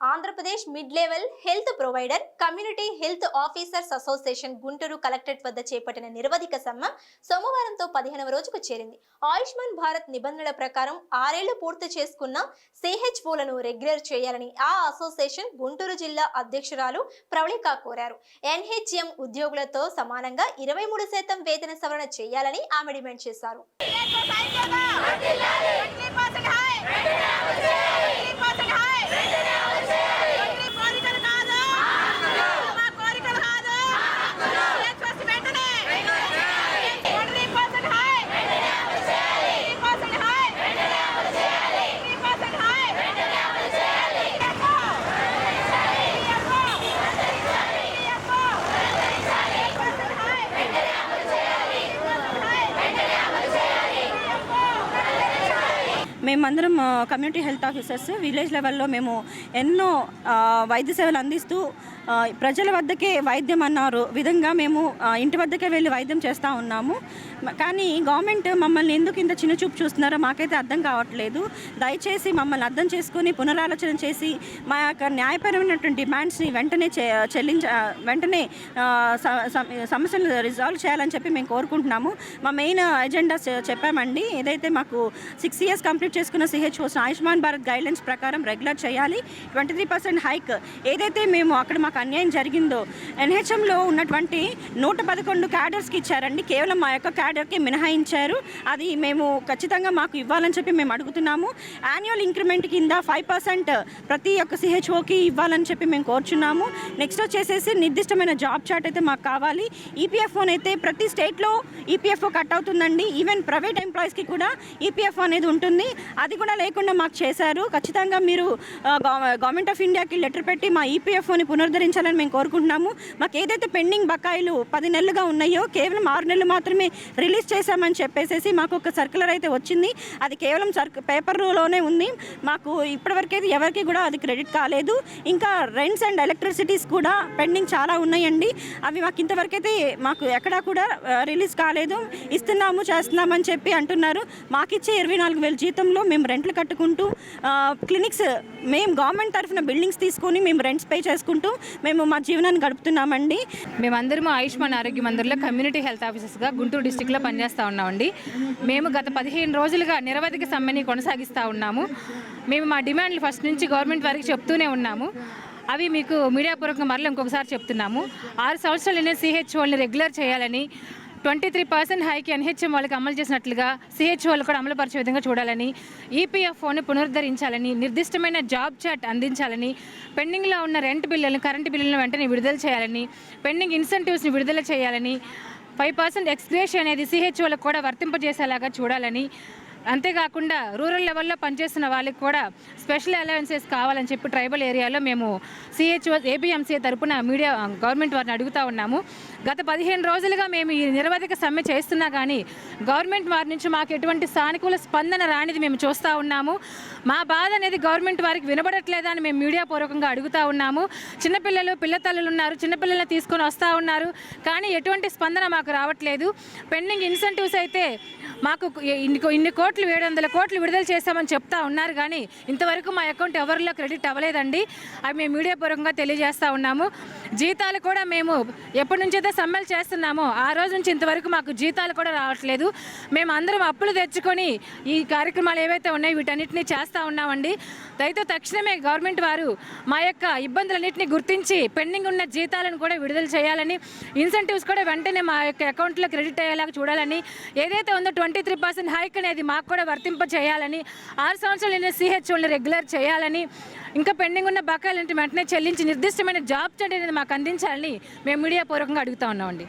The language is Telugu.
Andhra Pradesh mid level health provider community health officers association Guntur collectorate వద్ద చేపట్టిన నిరవధిక సమ్మె సోమవారంతో పదిహేనవ రోజుకు చేరింది. ఆయుష్మాన్ భారత్ నిబంధనల ప్రకారం ఆరేళ్ళు పూర్తి చేసుకున్న సిహెచ్ఓలను రెగ్యులర్ చేయాలని ఆ అసోసియేషన్ గుంటూరు జిల్లా అధ్యక్షురాలు ప్రవళిక కోరారు. ఎన్హెచ్ఎం ఉద్యోగులతో సమానంగా ఇరవై మూడు శాతం వేతన సవరణ చేయాలని ఆమె డిమాండ్ చేశారు. మేమందరం కమ్యూనిటీ హెల్త్ ఆఫీసర్స్ విలేజ్ లెవెల్లో మేము ఎన్నో వైద్య సేవలు అందిస్తూ ప్రజల వద్దకే వైద్యం అన్నారు. విధంగా మేము ఇంటి వద్దకే వెళ్ళి వైద్యం చేస్తూ ఉన్నాము. కానీ గవర్నమెంట్ మమ్మల్ని ఎందుకు ఇంత చిన్న చూపు చూస్తున్నారో మాకైతే అర్థం కావట్లేదు. దయచేసి మమ్మల్ని అర్థం చేసుకొని పునరాలోచన చేసి మా యొక్క న్యాయపరమైనటువంటి డిమాండ్స్ని వెంటనే చెల్లించ వెంటనే సమస్యలు రిజాల్వ్ చేయాలని చెప్పి మేము కోరుకుంటున్నాము. మా మెయిన్ ఎజెండా చెప్పామండి. ఏదైతే మాకు సిక్స్ ఇయర్స్ కంప్లీట్ చేసుకున్న సిహెచ్ఓస్ ఆయుష్మాన్ భారత్ గైడ్లైన్స్ ప్రకారం రెగ్యులర్ చేయాలి. ట్వంటీ త్రీ పర్సెంట్ హైక్ ఏదైతే మేము అక్కడ మాకు అన్యాయం జరిగిందో? ఎన్హెచ్ఎంలో ఉన్నటువంటి నూట పదకొండు క్యాడర్స్కి ఇచ్చారండి. కేవలం మా యొక్క క్యాడర్కి మినహాయించారు. అది మేము ఖచ్చితంగా మాకు ఇవ్వాలని చెప్పి మేము అడుగుతున్నాము. యాన్యువల్ ఇంక్రిమెంట్ కింద ఫైవ్ పర్సెంట్ ప్రతి ఒక్క సిహెచ్ఓకి ఇవ్వాలని చెప్పి మేము కోరుచున్నాము. నెక్స్ట్ వచ్చేసేసి నిర్దిష్టమైన జాబ్ చార్ట్ అయితే మాకు కావాలి. ఈపీఎఫ్ఓని అయితే ప్రతి స్టేట్లో ఈపీఎఫ్ఓ కట్ అవుతుందండి. ఈవెన్ ప్రైవేట్ ఎంప్లాయీస్కి కూడా ఈపీఎఫ్ఓ అనేది ఉంటుంది. అది కూడా లేకుండా మాకు చేశారు. ఖచ్చితంగా మీరు గవర్నమెంట్ ఆఫ్ ఇండియాకి లెటర్ పెట్టి మా ఈపీఎఫ్ఓని పునరుద్ధరి పునరుద్ధరించాలని మేము కోరుకుంటున్నాము. మాకు ఏదైతే పెండింగ్ బకాయిలు పది నెలలుగా ఉన్నాయో కేవలం ఆరు నెలలు మాత్రమే రిలీజ్ చేశామని చెప్పేసి మాకు ఒక సర్కులర్ అయితే వచ్చింది. అది కేవలం సర్క్ పేపర్లోనే ఉంది. మాకు ఇప్పటివరకైతే ఎవరికి కూడా అది క్రెడిట్ కాలేదు. ఇంకా రెంట్స్ అండ్ ఎలక్ట్రిసిటీస్ కూడా పెండింగ్ చాలా ఉన్నాయండి. అవి మాకు ఇంతవరకైతే మాకు ఎక్కడా కూడా రిలీజ్ కాలేదు. ఇస్తున్నాము చేస్తున్నామని చెప్పి అంటున్నారు. మాకిచ్చే ఇరవై నాలుగు వేల జీతంలో మేము రెంట్లు కట్టుకుంటూ క్లినిక్స్ మేము గవర్నమెంట్ తరఫున బిల్డింగ్స్ తీసుకొని మేము రెంట్స్ పే చేసుకుంటూ మేము మా జీవనాన్ని గడుపుతున్నామండి. మేమందరము ఆయుష్మాన్ ఆరోగ్య మందిర్లో కమ్యూనిటీ హెల్త్ ఆఫీసర్స్గా గుంటూరు డిస్టిక్లో పనిచేస్తూ ఉన్నామండి. మేము గత పదిహేను రోజులుగా నిరవధిక సమ్మెని కొనసాగిస్తూ ఉన్నాము. మేము మా డిమాండ్లు ఫస్ట్ నుంచి గవర్నమెంట్ వారికి చెప్తూనే ఉన్నాము. అవి మీకు మీడియా పూర్వకంగా మరలా ఇంకొకసారి చెప్తున్నాము. ఆరు సంవత్సరాలనే సిహెచ్ఓల్ని రెగ్యులర్ చేయాలని ట్వంటీ త్రీ పర్సెంట్ హైకి ఎన్హెచ్ఎం వాళ్ళకి అమలు చేసినట్లుగా సిహెచ్ఓలు కూడా అమలు పరిచే విధంగా చూడాలని ఈపీఎఫ్ఓని పునరుద్ధరించాలని నిర్దిష్టమైన జాబ్ చాట్ అందించాలని పెండింగ్లో ఉన్న రెంట్ బిల్లులను కరెంటు బిల్లులను వెంటనే విడుదల చేయాలని పెండింగ్ ఇన్సెంటివ్స్ని విడుదల చేయాలని ఫైవ్ పర్సెంట్ ఎక్స్గ్రేషన్ అనేది సిహెచ్ఓలకు కూడా వర్తింపజేసేలాగా చూడాలని అంతేకాకుండా రూరల్ లెవెల్లో పనిచేస్తున్న వాళ్ళకి కూడా స్పెషల్ అలవెన్సెస్ కావాలని చెప్పి ట్రైబల్ ఏరియాలో మేము సిహెచ్ఓ ఏబిఎంసీ తరపున మీడియా గవర్నమెంట్ వారిని అడుగుతా ఉన్నాము. గత పదిహేను రోజులుగా మేము ఈ నిరవధిక సమ్మె చేస్తున్నా కానీ గవర్నమెంట్ వారి నుంచి మాకు ఎటువంటి సానుకూల స్పందన రానిది మేము చూస్తూ ఉన్నాము. మా బాధ అనేది గవర్నమెంట్ వారికి వినబడట్లేదా అని మేము మీడియా పూర్వకంగా అడుగుతా ఉన్నాము. చిన్నపిల్లలు పిల్లతల్లులు ఉన్నారు చిన్నపిల్లల్ని తీసుకొని వస్తూ ఉన్నారు. కానీ ఎటువంటి స్పందన మాకు రావట్లేదు. పెండింగ్ ఇన్సెంటివ్స్ అయితే మాకు ఇన్ని ఇన్ని కోట్లు ఏడు వందల కోట్లు విడుదల చేశామని చెప్తా ఉన్నారు కానీ ఇంతవరకు మా అకౌంట్ ఎవరిలో క్రెడిట్ అవ్వలేదండి. అవి మేము మీడియా పూర్వకంగా తెలియజేస్తూ ఉన్నాము. జీతాలు కూడా మేము ఎప్పటి నుంచి అయితే సమ్మెలు చేస్తున్నామో ఆ రోజు నుంచి ఇంతవరకు మాకు జీతాలు కూడా రావట్లేదు. మేము అందరం అప్పులు తెచ్చుకొని ఈ కార్యక్రమాలు ఏవైతే ఉన్నాయో వీటన్నిటిని చేస్తూ ఉన్నామండి. దయతో తక్షణమే గవర్నమెంట్ వారు మా యొక్క ఇబ్బందులన్నింటినీ గుర్తించి పెండింగ్ ఉన్న జీతాలను కూడా విడుదల చేయాలని ఇన్సెంటివ్స్ కూడా వెంటనే మా యొక్క అకౌంట్లో క్రెడిట్ అయ్యేలాగా చూడాలని ఏదైతే ఉందో ట్వంటీ త్రీ పర్సెంట్ హైక్ అనేది మాకు కూడా వర్తింప చేయాలని ఆరు సంవత్సరాలు సిహెచ్ఓని రెగ్యులర్ చేయాలని ఇంకా పెండింగ్ ఉన్న బకాయిలు వెంటనే చెల్లించి నిర్దిష్టమైన జాబ్ అనేది మాకు అందించాలని మేము మీడియా పూర్వకంగా అడుగుతా ఉన్నామండి.